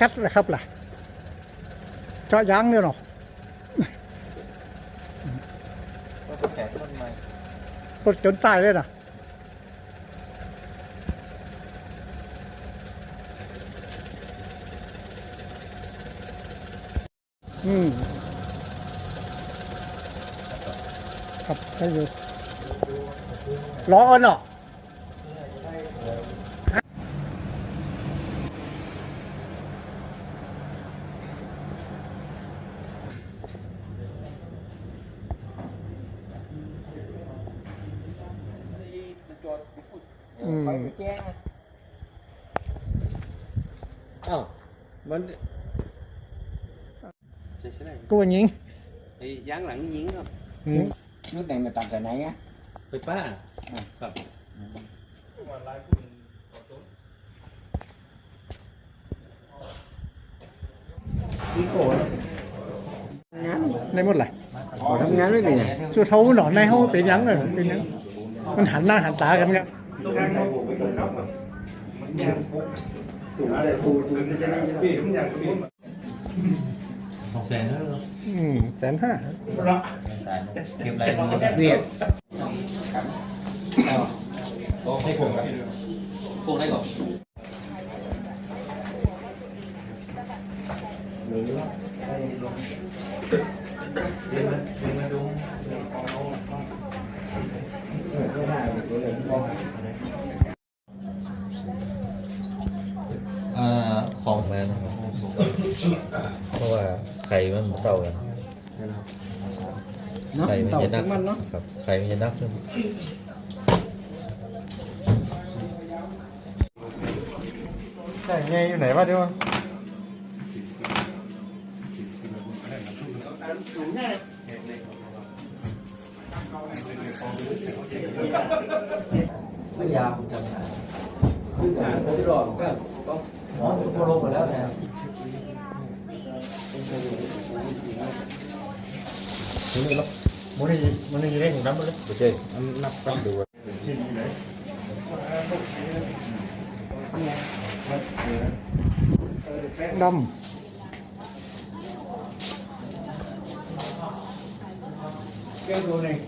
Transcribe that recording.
กัดนะครับล่ะ เจาะยางเนี่ยเนาะก็แขกต้นไม้รถจนตายเลยนะอืมครับได้อยู่ล้อเนาะ อืม ไฟไปแจ้งอ้าวมัน Chị sẽ này ตัวยิง thì dán lẳng giếng không อืม nước này mà tặng cái này á ไปป้าครับที่โกรธงานในหมดเลยขอทำงานไม่เป็นไงชั่วเท้าหนอนในห้องเป็นหยังเลยเป็นหยังมันหันหน้าหันตากันครับ tôi đang ngồi cùng với đồng góc mà mình nhà tụi đây tụi tụi nó chơi đi đúng nhà của mình một sàn nữa luôn sàn ha đó kiếm lại một cái việc có không không bỏ lỡ những video hấp dẫn อ่าของแมนครับเพราะว่าไข่มันเต่ากันเนาะไข่มันต่อจะนัจากกมันเนาะครับไข่มันจะนักขึ้นใช่ไงอยู่ไหนวะเดี๋ยว ไม่ยาวจำได้ขึ้นฐานเขาที่รอก็ต้องหมอโคโลมาแล้วนะนี่แล้ว มันนี่มันนี่ได้ของน้ำเลย โอเคนับตั้งดู ด cái đồ này